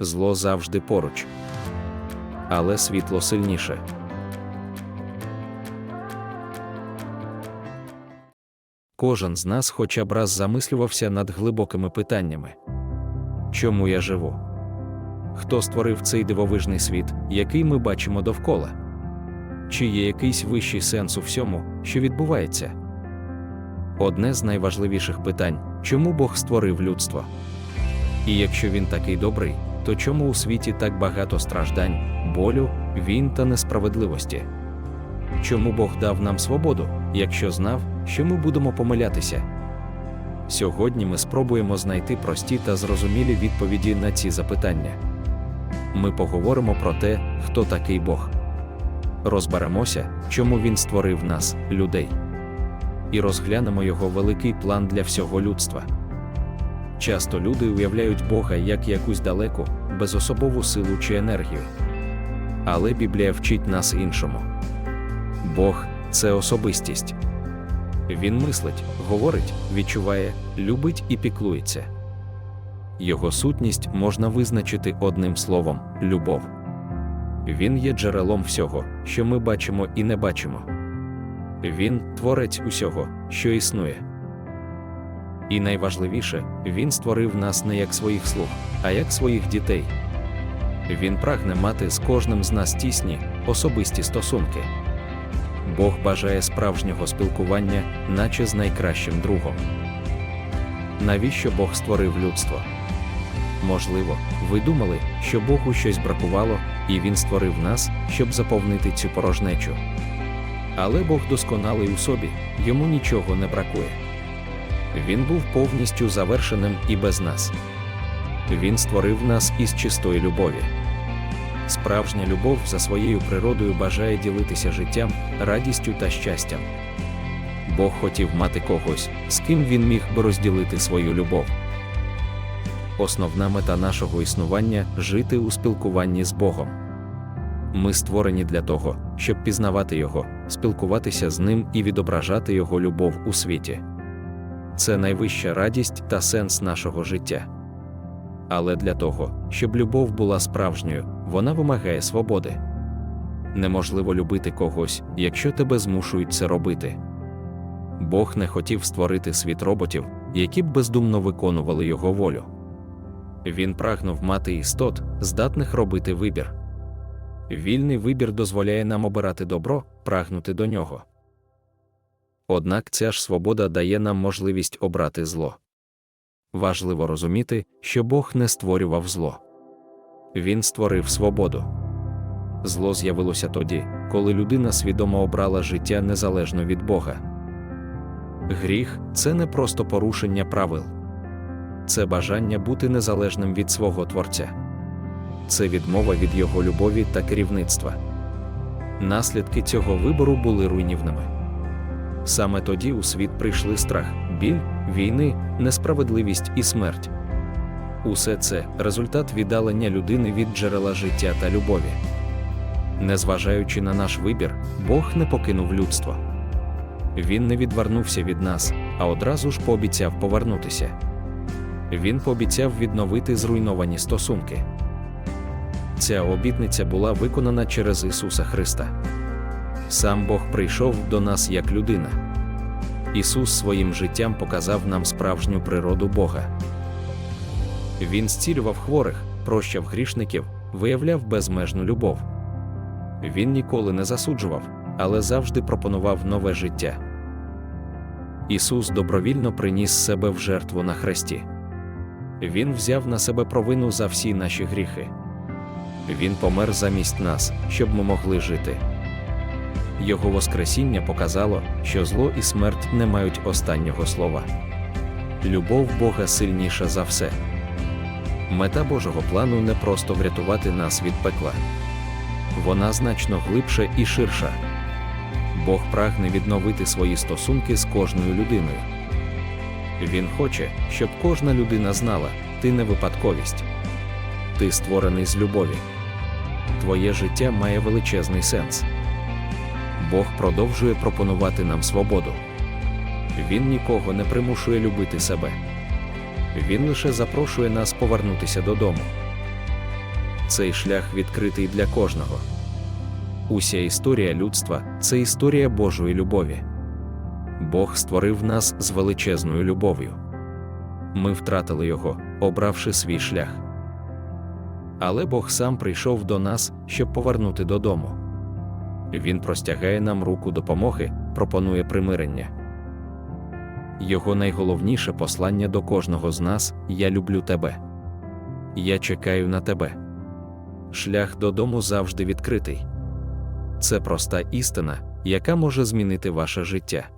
Зло завжди поруч. Але світло сильніше. Кожен з нас хоча б раз замислювався над глибокими питаннями. Чому я живу? Хто створив цей дивовижний світ, який ми бачимо довкола? Чи є якийсь вищий сенс у всьому, що відбувається? Одне з найважливіших питань чому Бог створив людство? І якщо він такий добрий, то чому у світі так багато страждань, болю, війн та несправедливості? Чому Бог дав нам свободу, якщо знав, що ми будемо помилятися? Сьогодні ми спробуємо знайти прості та зрозумілі відповіді на ці запитання. Ми поговоримо про те, хто такий Бог. Розберемося, чому він створив нас, людей, і розглянемо його великий план для всього людства. Часто люди уявляють Бога як якусь далеку, безособову силу чи енергію. Але Біблія вчить нас іншому. Бог це особистість. Він мислить, говорить, відчуває, любить і піклується. Його сутність можна визначити одним словом любов. Він є джерелом всього, що ми бачимо і не бачимо. Він творець усього, що існує. І найважливіше, він створив нас не як своїх слуг, а як своїх дітей. Він прагне мати з кожним з нас тісні, особисті стосунки. Бог бажає справжнього спілкування, наче з найкращим другом. Навіщо Бог створив людство? Можливо, ви думали, що Богу щось бракувало, і Він створив нас, щоб заповнити цю порожнечу. Але Бог досконалий у собі, йому нічого не бракує. Він був повністю завершеним і без нас. Він створив нас із чистої любові. Справжня любов за своєю природою бажає ділитися життям, радістю та щастям. Бог хотів мати когось, з ким він міг би розділити свою любов. Основна мета нашого існування жити у спілкуванні з Богом. Ми створені для того, щоб пізнавати Його, спілкуватися з ним і відображати Його любов у світі. Це найвища радість та сенс нашого життя. Але для того, щоб любов була справжньою, вона вимагає свободи. Неможливо любити когось, якщо тебе змушують це робити. Бог не хотів створити світ роботів, які б бездумно виконували його волю. Він прагнув мати істот, здатних робити вибір. Вільний вибір дозволяє нам обирати добро, прагнути до нього. Однак ця ж свобода дає нам можливість обрати зло. Важливо розуміти, що Бог не створював зло. Він створив свободу. Зло з'явилося тоді, коли людина свідомо обрала життя незалежно від Бога. Гріх це не просто порушення правил, це бажання бути незалежним від свого Творця, це відмова від Його любові та керівництва. Наслідки цього вибору були руйнівними. Саме тоді у світ прийшли страх, біль, війни, несправедливість і смерть. Усе це результат віддалення людини від джерела життя та любові. Незважаючи на наш вибір, Бог не покинув людство. Він не відвернувся від нас, а одразу ж пообіцяв повернутися. Він пообіцяв відновити зруйновані стосунки. Ця обітниця була виконана через Ісуса Христа. Сам Бог прийшов до нас як людина. Ісус своїм життям показав нам справжню природу Бога. Він зцілював хворих, прощав грішників, виявляв безмежну любов. Він ніколи не засуджував, але завжди пропонував нове життя. Ісус добровільно приніс себе в жертву на хресті. Він взяв на себе провину за всі наші гріхи. Він помер замість нас, щоб ми могли жити. Його Воскресіння показало, що зло і смерть не мають останнього слова. Любов Бога сильніша за все. Мета Божого плану не просто врятувати нас від пекла. Вона значно глибша і ширша. Бог прагне відновити свої стосунки з кожною людиною. Він хоче, щоб кожна людина знала, ти не випадковість. Ти створений з любові. Твоє життя має величезний сенс. Бог продовжує пропонувати нам свободу. Він нікого не примушує любити себе. Він лише запрошує нас повернутися додому. цей шлях відкритий для кожного. Уся історія людства це історія Божої любові. Бог створив нас з величезною любов'ю. Ми втратили його, обравши свій шлях. Але Бог сам прийшов до нас, щоб повернути додому. Він простягає нам руку допомоги, пропонує примирення. Його найголовніше послання до кожного з нас я люблю тебе. Я чекаю на тебе. Шлях додому завжди відкритий. Це проста істина, яка може змінити ваше життя.